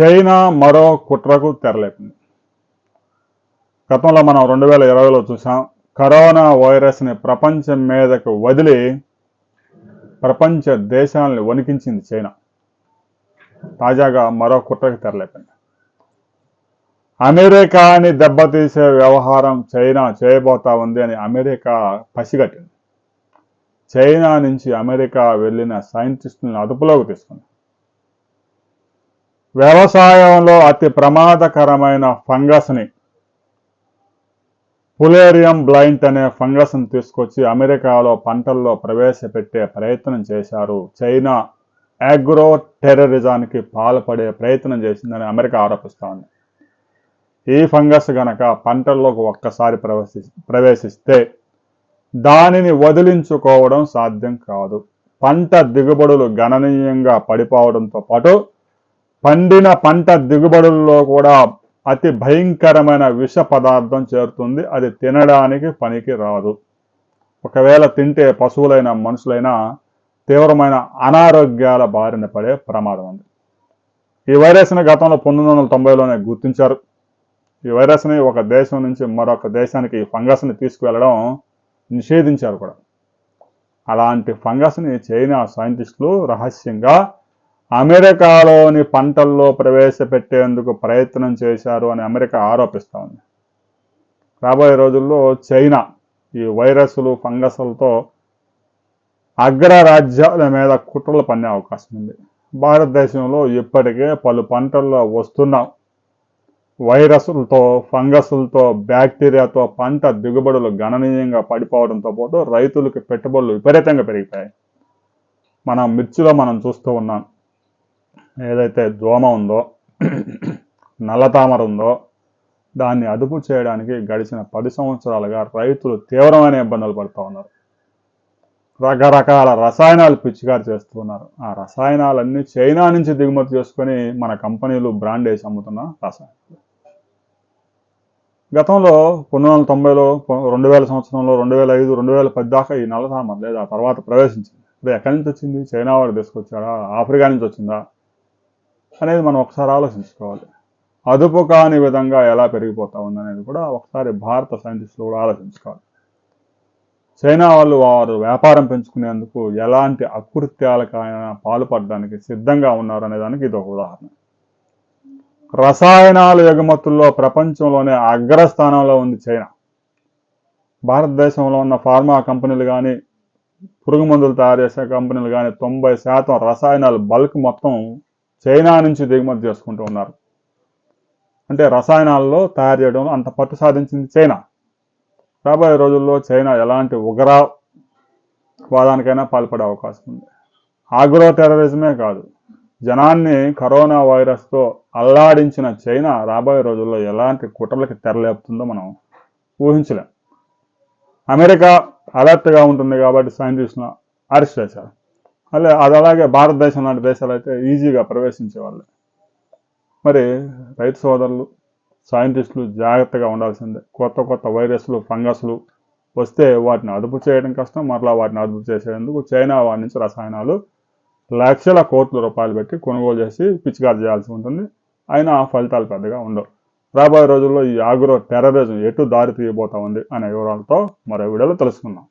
China మరో కుట్రకు తెరలేపింది. గతంలో మనం రెండు వేల ఇరవైలో చూసాం కరోనా వైరస్ని ప్రపంచం మీదకు వదిలి ప్రపంచ దేశాలను వణికించింది చైనా. తాజాగా మరో కుట్రకు తెరలేపింది. అమెరికాని దెబ్బతీసే వ్యవహారం చైనా చేయబోతా ఉంది అని అమెరికా పసిగట్టింది. చైనా నుంచి అమెరికా వెళ్ళిన సైంటిస్టులను అదుపులోకి తీసుకుంది. వ్యవసాయంలో అతి ప్రమాదకరమైన ఫంగస్ని పులేరియం బ్లైంట్ అనే ఫంగస్ని తీసుకొచ్చి అమెరికాలో పంటల్లో ప్రవేశపెట్టే ప్రయత్నం చేశారు. చైనా అగ్రో టెర్రరిజానికి పాల్పడే ప్రయత్నం చేసిందని అమెరికా ఆరోపిస్తూ ఉంది. ఈ ఫంగస్ గనక పంటల్లోకి ఒక్కసారి ప్రవేశి ప్రవేశిస్తే దానిని వదిలించుకోవడం సాధ్యం కాదు. పంట దిగుబడులు గణనీయంగా పడిపోవడంతో పాటు పండిన పంట దిగుబడుల్లో కూడా అతి భయంకరమైన విష పదార్థం చేరుతుంది. అది తినడానికి పనికి రాదు ఒకవేళ తింటే పశువులైన మనుషులైనా తీవ్రమైన అనారోగ్యాల బారిన పడే ప్రమాదం ఉంది. ఈ వైరస్ని గతంలో పంతొమ్మిది వందల తొంభైలోనే గుర్తించారు. ఈ వైరస్ని ఒక దేశం నుంచి మరొక దేశానికి ఈ ఫంగస్ని తీసుకువెళ్ళడం నిషేధించారు కూడా. అలాంటి ఫంగస్ని చైనా సైంటిస్టులు రహస్యంగా అమెరికాలోని పంటల్లో ప్రవేశపెట్టేందుకు ప్రయత్నం చేశారు అని అమెరికా ఆరోపిస్తూ ఉంది. రాబోయే రోజుల్లో చైనా ఈ వైరస్లు ఫంగస్లతో అగ్రరాజ్యాల మీద కుట్రలు పన్నే అవకాశం ఉంది. భారతదేశంలో ఇప్పటికే పలు పంటల్లో వస్తున్న వైరస్లతో ఫంగస్లతో బ్యాక్టీరియాతో పంట దిగుబడులు గణనీయంగా పడిపోవడంతో పాటు రైతులకు పెట్టుబడులు విపరీతంగా పెరిగిపోయాయి. మనం మిర్చిలో మనం చూస్తూ ఉన్నాం. ఏదైతే దోమ ఉందో నల్లతామర ఉందో దాన్ని అదుపు చేయడానికి గడిచిన పది సంవత్సరాలుగా రైతులు తీవ్రమైన ఇబ్బందులు పడుతూ ఉన్నారు. రకరకాల రసాయనాలు పిచ్చిగారు చేస్తూ ఉన్నారు. ఆ రసాయనాలన్నీ చైనా నుంచి దిగుమతి చేసుకొని మన కంపెనీలు బ్రాండ్ వేసి అమ్ముతున్న రసాయనాలు. గతంలో పంతొమ్మిది వందల తొంభైలో రెండు వేల సంవత్సరంలో రెండు వేల ఐదు రెండు వేల పది దాకా ఈ నల్లతామర లేదా తర్వాత ప్రవేశించింది. అది ఎక్కడి నుంచి వచ్చింది? చైనా వాడు తీసుకొచ్చాడా? ఆఫ్రికా నుంచి వచ్చిందా? అనేది మనం ఒకసారి ఆలోచించుకోవాలి. అదుపు కాని విధంగా ఎలా పెరిగిపోతా ఉందనేది కూడా ఒకసారి భారత సైంటిస్టులు కూడా ఆలోచించుకోవాలి. చైనా వాళ్ళు వారు వ్యాపారం పెంచుకునేందుకు ఎలాంటి అకృత్యాలకైనా పాల్పడడానికి సిద్ధంగా ఉన్నారు అనే దానికి ఇది ఒక ఉదాహరణ. రసాయనాల ఎగుమతుల్లో ప్రపంచంలోనే అగ్రస్థానంలో ఉంది చైనా. భారతదేశంలో ఉన్న ఫార్మా కంపెనీలు కానీ పురుగు మందులు తయారు చేసే కంపెనీలు కానీ తొంభై శాతం రసాయనాలు బల్క్ మొత్తం చైనా నుంచి దిగుమతి చేసుకుంటూ ఉన్నారు. అంటే రసాయనాల్లో తయారు చేయడంలో అంత పట్టు సాధించింది చైనా. రాబోయే రోజుల్లో చైనా ఎలాంటి ఉగ్రవాదానికైనా పాల్పడే అవకాశం ఉంది. ఆగ్రో టెర్రరిజమే కాదు జనాన్ని కరోనా వైరస్తో అల్లాడించిన చైనా రాబోయే రోజుల్లో ఎలాంటి కుట్రలకి తెరలేపుతుందో మనం ఊహించలేం. అమెరికా అలర్ట్గా ఉంటుంది కాబట్టి సైంటిస్ట్ను అరెస్ట్ చేశారు. మళ్ళీ అది అలాగే భారతదేశం లాంటి దేశాలు అయితే ఈజీగా ప్రవేశించేవాళ్ళు. మరి రైతు సోదరులు సైంటిస్టులు జాగ్రత్తగా ఉండాల్సిందే. కొత్త కొత్త వైరస్లు ఫంగస్లు వస్తే వాటిని అదుపు చేయడం కష్టం. మరలా వాటిని అదుపు చేసేందుకు చైనా వారి నుంచి రసాయనాలు లక్షల కోట్ల రూపాయలు పెట్టి కొనుగోలు చేసి పిచికారు చేయాల్సి ఉంటుంది. అయినా ఫలితాలు పెద్దగా ఉండవు. రాబోయే రోజుల్లో ఈ ఆగ్రో టెర్రరిజం ఎటు దారి తీయబోతా ఉంది అనే వివరాలతో మరో వీడియోలో తెలుసుకుందాం.